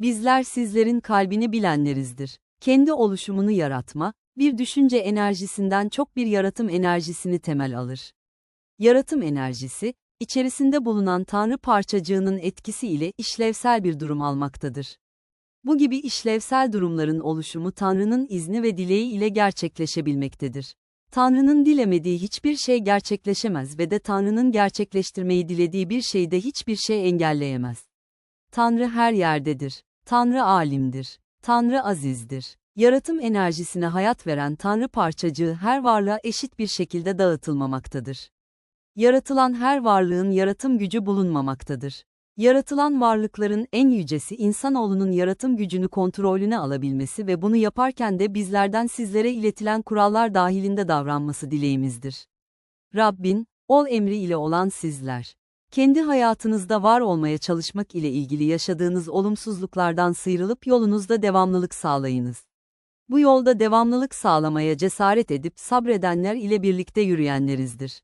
Bizler sizlerin kalbini bilenlerizdir. Kendi oluşumunu yaratma, bir düşünce enerjisinden çok bir yaratım enerjisini temel alır. Yaratım enerjisi, içerisinde bulunan Tanrı parçacığının etkisi ile işlevsel bir durum almaktadır. Bu gibi işlevsel durumların oluşumu Tanrı'nın izni ve dileği ile gerçekleşebilmektedir. Tanrı'nın dilemediği hiçbir şey gerçekleşemez ve de Tanrı'nın gerçekleştirmeyi dilediği bir şeyde hiçbir şey engelleyemez. Tanrı her yerdedir. Tanrı alimdir. Tanrı azizdir. Yaratım enerjisine hayat veren Tanrı parçacığı her varlığa eşit bir şekilde dağıtılmamaktadır. Yaratılan her varlığın yaratım gücü bulunmamaktadır. Yaratılan varlıkların en yücesi insanoğlunun yaratım gücünü kontrolüne alabilmesi ve bunu yaparken de bizlerden sizlere iletilen kurallar dahilinde davranması dileğimizdir. Rabbin, ol emri ile olan sizler. Kendi hayatınızda var olmaya çalışmak ile ilgili yaşadığınız olumsuzluklardan sıyrılıp yolunuzda devamlılık sağlayınız. Bu yolda devamlılık sağlamaya cesaret edip sabredenler ile birlikte yürüyenlerizdir.